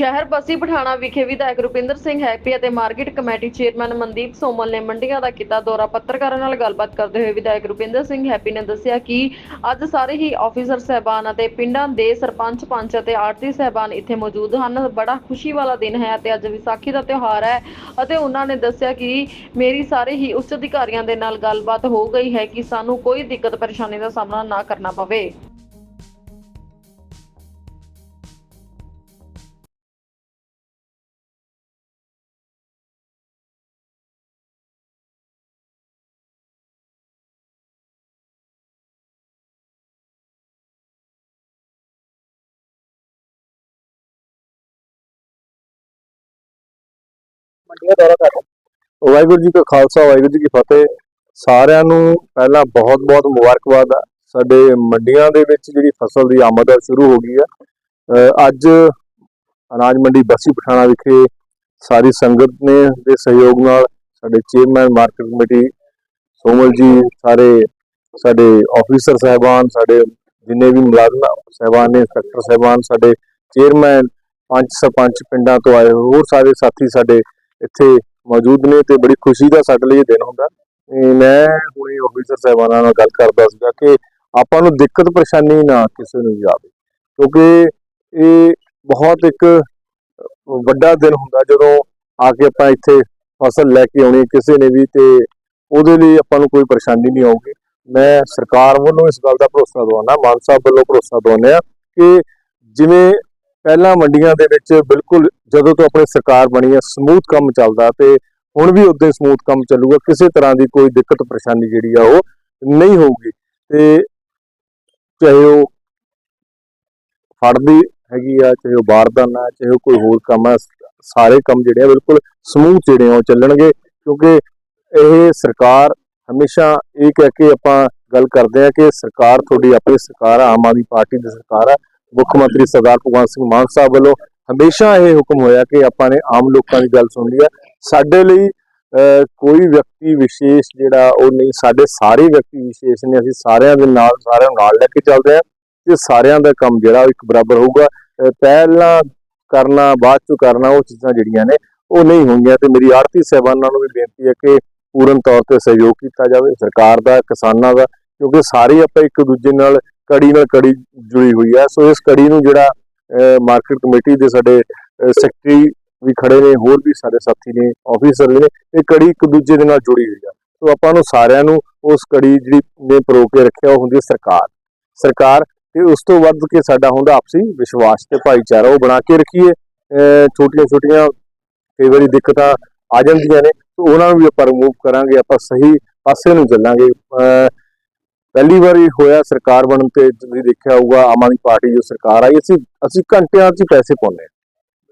ਸ਼ਹਿਰ ਬਸੀ ਪਠਾਣਾ ਵਿਖੇ ਵਿਧਾਇਕ ਰੁਪਿੰਦਰ ਸਿੰਘ ਹੈਪੀ ਅਤੇ market committee chairman Mandeep Somal ਨੇ ਮੰਡੀਆਂ ਦਾ ਕੀਤਾ ਦੌਰਾ। ਪੱਤਰਕਾਰਾਂ ਨਾਲ ਗੱਲਬਾਤ ਕਰਦੇ ਹੋਏ ਵਿਧਾਇਕ ਰੁਪਿੰਦਰ ਸਿੰਘ ਹੈਪੀ ਨੇ ਦੱਸਿਆ ਕਿ ਅੱਜ ਸਾਰੇ ਹੀ ਆਫੀਸਰ, ਸਹਿਬਾਨ ਅਤੇ ਪਿੰਡਾਂ ਦੇ ਸਰਪੰਚ, ਪੰਚ ਅਤੇ ਆੜਤੀ ਸਹਿਬਾਨ ਇੱਥੇ ਮੌਜੂਦ ਹਨ। ਬੜਾ ਖੁਸ਼ੀ ਵਾਲਾ ਦਿਨ ਹੈ ਅਤੇ ਅੱਜ ਵਿਸਾਖੀ ਦਾ ਤਿਉਹਾਰ ਹੈ ਅਤੇ ਉਹਨਾਂ ਨੇ ਦੱਸਿਆ ਕਿ ਮੇਰੀ ਸਾਰੇ ਹੀ ਉੱਚ ਅਧਿਕਾਰੀਆਂ ਦੇ ਨਾਲ ਗੱਲਬਾਤ ਹੋ ਗਈ ਹੈ ਕਿ ਸਾਨੂੰ ਕੋਈ ਦਿੱਕਤ ਪਰੇਸ਼ਾਨੀ ਦਾ ਸਾਹਮਣਾ ਨਾ ਕਰਨਾ ਪਵੇ। ਮੰਡੀਆਂ ਦੌਰਾ ਕਰ ਵਾਹਿਗੁਰੂ ਜੀ ਕਾ ਖਾਲਸਾ, ਵਾਹਿਗੁਰੂ ਜੀ ਕੀ ਫਤਿਹ। ਸਾਰਿਆਂ ਨੂੰ ਪਹਿਲਾਂ ਬਹੁਤ-ਬਹੁਤ ਮੁਬਾਰਕਬਾਦ ਆ। ਸਾਡੇ ਮੰਡੀਆਂ ਦੇ ਵਿੱਚ ਜਿਹੜੀ ਫਸਲ ਦੀ ਆਮਦ ਸ਼ੁਰੂ ਹੋ ਗਈ ਆ। ਅੱਜ ਅਨਾਜ ਮੰਡੀ ਬਸੀ ਪਠਾਣਾ ਵਿਖੇ ਸਾਰੀ ਸੰਗਤ ਨੇ ਦੇ ਸਹਿਯੋਗ ਨਾਲ ਸਾਡੇ ਚੇਅਰਮੈਨ, ਮਾਰਕੀਟ ਕਮੇਟੀ, ਸੋਮਲ ਜੀ, ਸਾਰੇ ਸਾਡੇ ਆਫੀਸਰ ਸਹਿਬਾਨ, ਸਾਡੇ ਜਿੰਨੇ ਵੀ ਮੁਲਾਜ਼ਮ ਸਹਿਬਾਨ ਨੇ, ਇੰਸਪੈਕਟਰ ਸਹਿਬਾਨ, ਸਾਡੇ ਚੇਅਰਮੈਨ, ਪੰਚ ਸਰਪੰਚ ਪਿੰਡਾਂ ਤੋਂ ਆਏ ਹੋਰ ਸਾਰੇ ਸਾਥੀ ਸਾਡੇ ਇੱਥੇ ਮੌਜੂਦ ਨੇ ਤੇ ਬੜੀ ਖੁਸ਼ੀ ਦਾ ਸਾਡੇ ਲਈ ਇਹ ਦਿਨ ਹੁੰਦਾ। ਮੈਂ ਹੁਣੇ ਆਫੀਸਰ ਸਾਹਿਬਾਨਾਂ ਨਾਲ ਗੱਲ ਕਰਦਾ ਸੀਗਾ ਕਿ ਆਪਾਂ ਨੂੰ ਦਿੱਕਤ ਪਰੇਸ਼ਾਨੀ ਨਾ ਕਿਸੇ ਨੂੰ ਵੀ ਆਵੇ, ਕਿਉਂਕਿ ਇਹ ਬਹੁਤ ਇੱਕ ਵੱਡਾ ਦਿਨ ਹੁੰਦਾ ਜਦੋਂ ਆ ਕੇ ਆਪਾਂ ਇੱਥੇ ਫਸਲ ਲੈ ਕੇ ਆਉਣੀ ਕਿਸੇ ਨੇ ਵੀ ਤੇ ਉਹਦੇ ਲਈ ਆਪਾਂ ਨੂੰ ਕੋਈ ਪਰੇਸ਼ਾਨੀ ਨਹੀਂ ਆਉਗੀ ਮੈਂ ਸਰਕਾਰ ਵੱਲੋਂ ਇਸ ਗੱਲ ਦਾ ਭਰੋਸਾ ਦਵਾਉਣਾ ਮਾਨ ਸਾਹਿਬ ਵੱਲੋਂ ਭਰੋਸਾ ਦਵਾਉਂਦੇ ਆ ਕਿ ਜਿਵੇਂ ਪਹਿਲਾਂ ਮੰਡੀਆਂ ਦੇ ਵਿੱਚ ਬਿਲਕੁਲ ਜਦੋਂ ਤੋਂ ਆਪਣੀ ਸਰਕਾਰ ਬਣੀ ਹੈ ਸਮੂਥ ਕੰਮ ਚੱਲਦਾ ਤੇ ਹੁਣ ਵੀ ਉਦਾਂ ਸਮੂਥ ਕੰਮ ਚੱਲੂਗਾ ਕਿਸੇ ਤਰ੍ਹਾਂ ਦੀ ਕੋਈ ਦਿੱਕਤ ਪਰੇਸ਼ਾਨੀ ਜਿਹੜੀ ਆ ਉਹ ਨਹੀਂ ਹੋਊਗੀ। ਤੇ ਚਾਹੇ ਉਹ ਫੜਦੀ ਹੈਗੀ ਆ ਚਾਹੇ ਉਹ ਬਾਰਦਾਨਾ ਹੈ, ਚਾਹੇ ਉਹ ਕੋਈ ਹੋਰ ਕੰਮ ਆ ਸਾਰੇ ਕੰਮ ਜਿਹੜੇ ਆ ਬਿਲਕੁਲ ਸਮੂਥ ਜਿਹੜੇ ਆ ਉਹ ਚੱਲਣਗੇ ਕਿਉਂਕਿ ਇਹ ਸਰਕਾਰ ਹਮੇਸ਼ਾ ਇਹ ਕਹਿ ਕੇ ਆਪਾਂ ਗੱਲ ਕਰਦੇ ਆ ਕਿ ਸਰਕਾਰ ਤੁਹਾਡੀ ਆਪਣੀ ਸਰਕਾਰ ਆ ਆਮ ਆਦਮੀ ਪਾਰਟੀ ਦੀ ਸਰਕਾਰ ਆ ਮੁੱਖ ਮੰਤਰੀ ਸਰਦਾਰ ਭਗਵੰਤ ਸਿੰਘ ਮਾਨ ਸਾਹਿਬ ਵੱਲੋਂ ਹਮੇਸ਼ਾ ਇਹ ਹੁਕਮ ਹੋਇਆ ਕਿ ਆਪਾਂ ਨੇ ਆਮ ਲੋਕਾਂ ਦੀ ਗੱਲ ਸੁਣਨੀ ਆ ਸਾਡੇ ਲਈ ਕੋਈ ਵਿਅਕਤੀ ਵਿਸ਼ੇਸ਼ ਜਿਹੜਾ ਉਹ ਨਹੀਂ, ਸਾਡੇ ਸਾਰੇ ਵਿਅਕਤੀ ਵਿਸ਼ੇਸ਼ ਨੇ, ਅਸੀਂ ਸਾਰਿਆਂ ਦੇ ਨਾਲ, ਸਾਰਿਆਂ ਨੂੰ ਨਾਲ ਲੈ ਕੇ ਚੱਲਦੇ ਆ ਤੇ ਸਾਰਿਆਂ ਦਾ ਕੰਮ ਜਿਹੜਾ ਉਹ ਇੱਕ ਬਰਾਬਰ ਹੋਊਗਾ। ਪਹਿਲਾਂ ਕਰਨਾ, ਬਾਅਦ ਚ ਕਰਨਾ, ਉਹ ਚੀਜ਼ਾਂ ਜਿਹੜੀਆਂ ਨੇ, ਉਹ ਨਹੀਂ ਹੋਣਗੀਆਂ ਤੇ ਮੇਰੀ ਆੜਤੀ ਸਹਿਬਾਨਾਂ ਨੂੰ ਵੀ ਬੇਨਤੀ ਹੈ ਕਿ ਪੂਰਨ ਤੌਰ ਤੇ ਸਹਿਯੋਗ ਕੀਤਾ ਜਾਵੇ। ਸਰਕਾਰ ਦਾ, ਕਿਸਾਨਾਂ ਦਾ, ਕਿਉਂਕਿ ਸਾਰੇ ਆਪਾਂ ਇੱਕ ਦੂਜੇ ਨਾਲ ਕੜੀ ਨਾਲ ਕੜੀ ਜੁੜੀ ਹੋਈ ਹੈ ਸੋ ਇਸ ਕੜੀ ਨੂੰ ਜਿਹੜਾ ਮਾਰਕੀਟ ਕਮੇਟੀ ਦੇ ਸਾਡੇ ਸੈਕਟਰੀ ਵੀ ਖੜੇ ਨੇ, ਹੋਰ ਵੀ ਸਾਡੇ ਸਾਥੀ ਨੇ ਆਫੀਸਰ ਨੇ, ਇਹ ਕੜੀ ਇੱਕ ਦੂਜੇ ਦੇ ਨਾਲ ਜੁੜੀ ਹੋਈ ਆ। ਸੋ ਆਪਾਂ ਨੂੰ ਸਾਰਿਆਂ ਨੂੰ ਉਸ ਕੜੀ ਜਿਹੜੀ ਨੇ ਪਰੋ ਕੇ ਰੱਖਿਆ, ਉਹ ਹੁੰਦੀ ਹੈ ਸਰਕਾਰ। ਸਰਕਾਰ ਤੇ ਉਸ ਤੋਂ ਵੱਧ ਕੇ ਸਾਡਾ ਹੁੰਦਾ ਆਪਸੀ ਵਿਸ਼ਵਾਸ ਤੇ ਭਾਈਚਾਰਾ, ਉਹ ਬਣਾ ਕੇ ਰੱਖੀਏ। ਛੋਟੀਆਂ ਛੋਟੀਆਂ ਕਈ ਵਾਰੀ ਦਿੱਕਤਾਂ ਆ ਜਾਂਦੀਆਂ ਨੇ। ਤੇ ਉਹਨਾਂ ਨੂੰ ਵੀ ਆਪਾਂ ਰਿਮੂਵ ਕਰਾਂਗੇ, ਆਪਾਂ ਸਹੀ ਪਾਸੇ ਨੂੰ ਚੱਲਾਂਗੇ। ਅਹ ਪਹਿਲੀ ਵਾਰੀ ਹੋਇਆ ਸਰਕਾਰ ਬਣਨ ਤੇ ਤੁਸੀਂ ਦੇਖਿਆ ਹੋਊਗਾ ਆਮ ਆਦਮੀ ਪਾਰਟੀ ਜੋ ਸਰਕਾਰ ਆਈ ਅਸੀਂ ਅਸੀਂ ਘੰਟਿਆਂ 'ਚ ਪੈਸੇ ਪਾਉਂਦੇ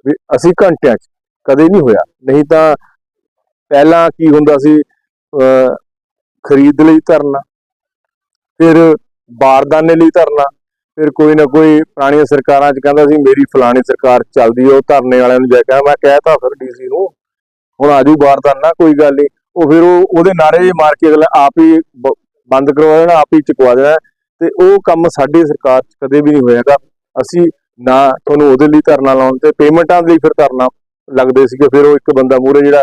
ਵੀ ਅਸੀਂ ਘੰਟਿਆਂ 'ਚ ਕਦੇ ਨਹੀਂ ਹੋਇਆ। ਨਹੀਂ ਤਾਂ ਪਹਿਲਾਂ ਕੀ ਹੁੰਦਾ ਸੀ ਖਰੀਦ ਲਈ ਧਰਨਾ ਫਿਰ ਬਾਰਦਾਨੇ ਲਈ ਧਰਨਾ ਫਿਰ ਕੋਈ ਨਾ ਕੋਈ ਪੁਰਾਣੀਆਂ ਸਰਕਾਰਾਂ 'ਚ ਕਹਿੰਦਾ ਸੀ ਮੇਰੀ ਫਲਾਣੀ ਸਰਕਾਰ ਚੱਲਦੀ ਹੈ, ਉਹ ਧਰਨੇ ਵਾਲਿਆਂ ਨੂੰ ਜਾ ਕੇ ਮੈਂ ਕਹਿਤਾ ਫਿਰ ਡੀਸੀ ਨੂੰ ਹੁਣ ਆਜੂ ਬਾਰਦਾਨਾ ਕੋਈ ਗੱਲ ਨਹੀਂ। ਉਹ ਫਿਰ ਉਹ ਉਹਦੇ ਨਾਰੇ ਮਾਰ ਕੇ ਅਗਲਾ ਆਪ ਹੀ ਬੰਦ ਕਰਵਾ ਦੇਣਾ, ਆਪ ਹੀ ਚੁਕਵਾ ਦੇਣਾ ਤੇ ਉਹ ਕੰਮ ਸਾਡੀ ਸਰਕਾਰ 'ਚ ਕਦੇ ਵੀ ਨਹੀਂ ਹੋਏਗਾ ਅਸੀਂ ਨਾ ਤੁਹਾਨੂੰ ਉਹਦੇ ਲਈ ਧਰਨਾ ਲਾਉਣ ਤੇ ਪੇਮੈਂਟਾਂ ਲਈ ਫਿਰ ਧਰਨਾ ਲੱਗਦੇ ਸੀਗੇ। ਫਿਰ ਉਹ ਇੱਕ ਬੰਦਾ ਮੂਰੇ ਜਿਹੜਾ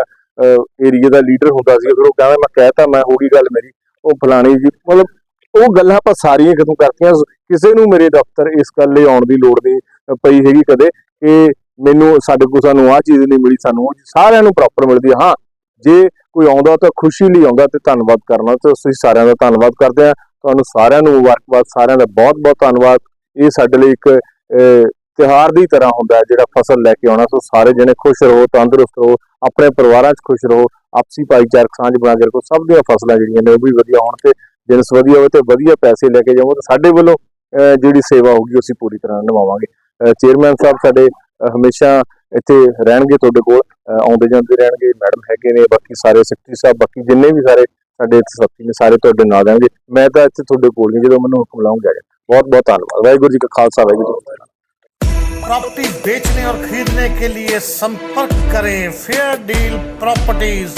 ਏਰੀਆ ਦਾ ਲੀਡਰ ਹੁੰਦਾ ਸੀ ਫਿਰ ਉਹ ਕਹਿੰਦਾ, ਮੈਂ ਕਹਿਤਾ, ਮੈਂ ਹੋ ਗਈ ਗੱਲ ਮੇਰੀ। ਉਹ ਫਲਾਣੀ ਜੀ, ਮਤਲਬ ਉਹ ਗੱਲਾਂ ਆਪਾਂ ਸਾਰੀਆਂ ਖਤਮ ਕਰਤੀਆਂ? ਕਿਸੇ ਨੂੰ ਮੇਰੇ ਦਫ਼ਤਰ ਇਸ ਗੱਲ ਲਈ ਆਉਣ ਦੀ ਲੋੜ ਨਹੀਂ ਪਈ ਹੈਗੀ ਕਦੇ ਕਿ ਮੈਨੂੰ ਸਾਡੇ ਕੋਲ ਸਾਨੂੰ ਆਹ ਚੀਜ਼ ਨਹੀਂ ਮਿਲੀ, ਸਾਨੂੰ ਉਹ ਚੀਜ਼ ਸਾਰਿਆਂ ਨੂੰ ਪ੍ਰੋਪਰ ਮਿਲਦੀ ਹੈ ਹਾਂ ਜੇ ਕੋਈ ਆਉਂਦਾ ਤਾਂ ਖੁਸ਼ੀ ਲਈ ਆਉਂਦਾ ਤੇ ਧੰਨਵਾਦ ਕਰਨਾ। ਤੇ ਅਸੀਂ ਸਾਰਿਆਂ ਦਾ ਧੰਨਵਾਦ ਕਰਦੇ ਹਾਂ। ਤੁਹਾਨੂੰ ਸਾਰਿਆਂ ਨੂੰ ਮੁਬਾਰਕਬਾਦ ਸਾਰਿਆਂ ਦਾ ਬਹੁਤ ਬਹੁਤ ਧੰਨਵਾਦ। ਇਹ ਸਾਡੇ ਲਈ ਇੱਕ ਅਹ, ਤਿਉਹਾਰ ਦੀ ਤਰ੍ਹਾਂ ਹੁੰਦਾ ਜਿਹੜਾ ਫਸਲ ਲੈ ਕੇ ਆਉਣਾ। ਸੋ ਸਾਰੇ ਜਣੇ ਖੁਸ਼ ਰਹੋ ਤੰਦਰੁਸਤ ਰਹੋ ਆਪਣੇ ਪਰਿਵਾਰਾਂ 'ਚ ਖੁਸ਼ ਰਹੋ। ਆਪਸੀ ਭਾਈਚਾਰਕ ਸਾਂਝ ਬਣਾ ਕੇ ਰੱਖੋ। ਸਭ ਦੀਆਂ ਫਸਲਾਂ ਜਿਹੜੀਆਂ ਨੇ ਉਹ ਵੀ ਵਧੀਆ ਹੋਣ ਤੇ ਜਿਨਸ ਵਧੀਆ ਹੋਵੇ ਤੇ ਵਧੀਆ ਪੈਸੇ ਲੈ ਕੇ ਜਾਵੋ ਤੇ ਸਾਡੇ ਵੱਲੋਂ ਜਿਹੜੀ ਸੇਵਾ ਹੋਊਗੀ ਉਹ ਅਸੀਂ ਪੂਰੀ ਤਰ੍ਹਾਂ ਨਿਭਾਵਾਂਗੇ। ਚੇਅਰਮੈਨ ਸਾਹਿਬ ਸਾਡੇ ਹਮੇਸ਼ਾ ਇੱਥੇ ਰਹਿਣਗੇ ਤੁਹਾਡੇ ਕੋਲ। ਆਉਂਦੇ ਜਾਂਦੇ ਰਹਿਣਗੇ ਮੈਡਮ ਹੈਗੇ ਨੇ ਬਾਕੀ ਸਾਰੇ ਸੈਕਟਰੀ ਸਾਹਿਬ ਬਾਕੀ ਜਿੰਨੇ ਵੀ ਸਾਰੇ ਸਾਡੇ ਇੱਥੇ ਸਾਥੀ ਨੇ ਸਾਰੇ ਤੁਹਾਡੇ ਨਾਲ ਰਹਿਣਗੇ ਮੈਂ ਤਾਂ ਇੱਥੇ ਤੁਹਾਡੇ ਕੋਲ ਨਹੀਂ ਜਦੋਂ ਮੈਨੂੰ ਹੁਕਮ ਲਾਉਂਗਾ ਬਹੁਤ ਬਹੁਤ ਧੰਨਵਾਦ ਵਾਹਿਗੁਰੂ ਜੀ ਕਾ ਖਾਲਸਾ ਵਾਹਿਗੁਰੂ ਜੀ ਕੀ ਫਤਿਹ प्रॉपर्टी बेचने और खरीदने के लिए संपर्क करें फेयर डील प्रॉपर्टीज